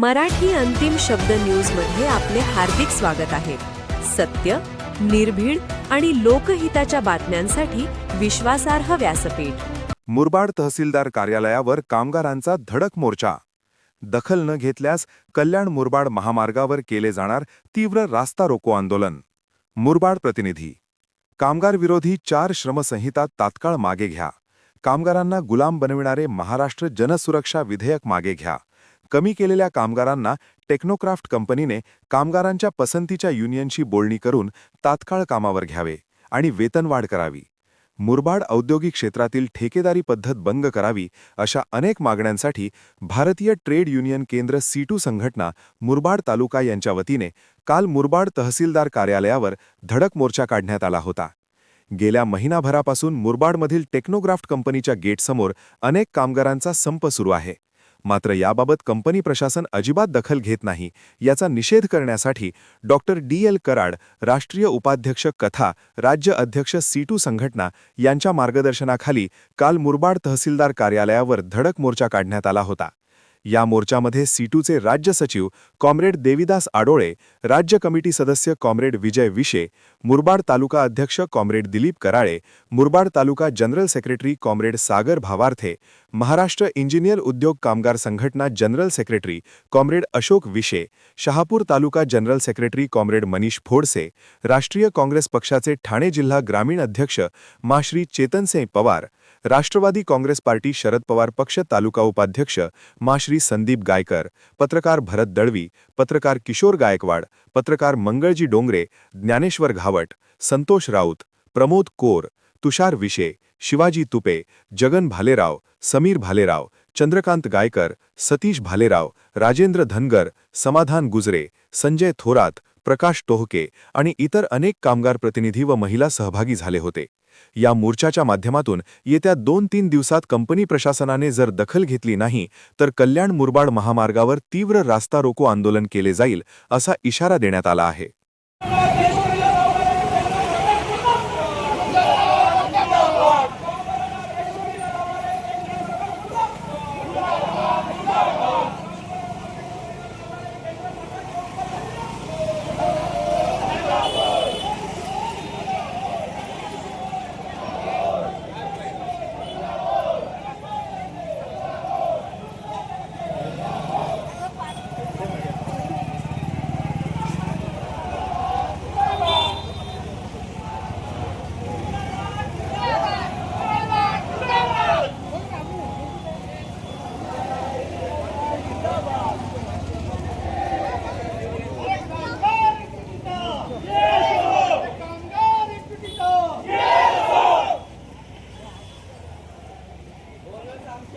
मराठी अंतिम शब्द न्यूजमध्ये आपले हार्दिक स्वागत आहे. सत्य निर्भीड आणि लोकहिताच्या बातम्यांसाठी विश्वासार्ह व्यासपीठ. मुरबाड तहसीलदार कार्यालयावर कामगारांचा धडक मोर्चा. दखल न घेतल्यास कल्याण मुरबाड महामार्गावर केले जाणार तीव्र रास्ता रोको आंदोलन. मुरबाड प्रतिनिधी. कामगार विरोधी चार श्रमसंहिता तात्काळ मागे घ्या. कामगारांना गुलाम बनविणारे महाराष्ट्र जनसुरक्षा विधेयक मागे घ्या. कमी केलेल्या कामगारांना टेक्नोक्राफ्ट कंपनीने कामगारांच्या पसंतीच्या युनियनशी बोलणी करून तात्काळ कामावर घ्यावे आणि वेतनवाढ करावी. मुरबाड औद्योगिक क्षेत्रातील ठेकेदारी पद्धत बंग करावी अशा अनेक मागण्यांसाठी भारतीय ट्रेड युनियन केंद्र सीटू संघटना मुरबाड तालुका यांच्या वतीने काल मुरबाड तहसीलदार कार्यालयावर धडक मोर्चा काढण्यात आला होता. गेल्या महिनाभरापासून मुरबाडमधील टेक्नोग्राफ्ट कंपनीच्या गेटसमोर अनेक कामगारांचा संप सुरू आहे. मात्र याबाबत कंपनी प्रशासन अजिबात दखल घेत नाही याचा निषेध करण्यासाठी डॉक्टर डी. एल कराड राष्ट्रीय उपाध्यक्ष कथा राज्य अध्यक्ष सीटू संघटना यांच्या मार्गदर्शनाखाली काल मुरबाड तहसीलदार कार्यालयावर धडक मोर्चा काढण्यात आला होता. या मोर्चामध्ये सीटूचे राज्य सचिव कॉम्रेड देविदास आडोळे राज्य कमिटी सदस्य कॉम्रेड विजय विशे मुरबाड तालुका अध्यक्ष comrade Dilip Karale Murbad taluka general secretary comrade Sagar Bhavarthe Maharashtra engineer उद्योग कामगार संघटना general secretary comrade Ashok Vishe Shahapur taluka general secretary comrade Manish Phodse Rashtriya Congress पक्षाचे ठाणे जिल्हा ग्रामीण अध्यक्ष माश्री चेतनसिंह पवार राष्ट्रवादी काँग्रेस पार्टी शरद पवार पक्ष तालुका उपाध्यक्ष माश्री संदीप गायकर, पत्रकार भरत दळवी, पत्रकार किशोर गायकवाड, पत्रकार मंगळजी डोंगरे, ज्ञानेश्वर घावट, संतोष राऊत, प्रमोद कोर, तुषार विशे, शिवाजी तुपे, जगन भालेराव, समीर भालेराव, चंद्रकांत गायकर, सतीश भालेराव, राजेंद्र धनगर, समाधान गुजरे, संजय थोरात प्रकाश टोहके आणि इतर अनेक कामगार प्रतिनिधी व महिला सहभागी झाले होते. या मोर्चाच्या माध्यमातून येत्या दोन तीन दिवसात कंपनी प्रशासनाने जर दखल घेतली नाही तर कल्याण मुरबाड महामार्गावर तीव्र रास्ता रोको आंदोलन केले जाईल असा इशारा देण्यात आला आहे.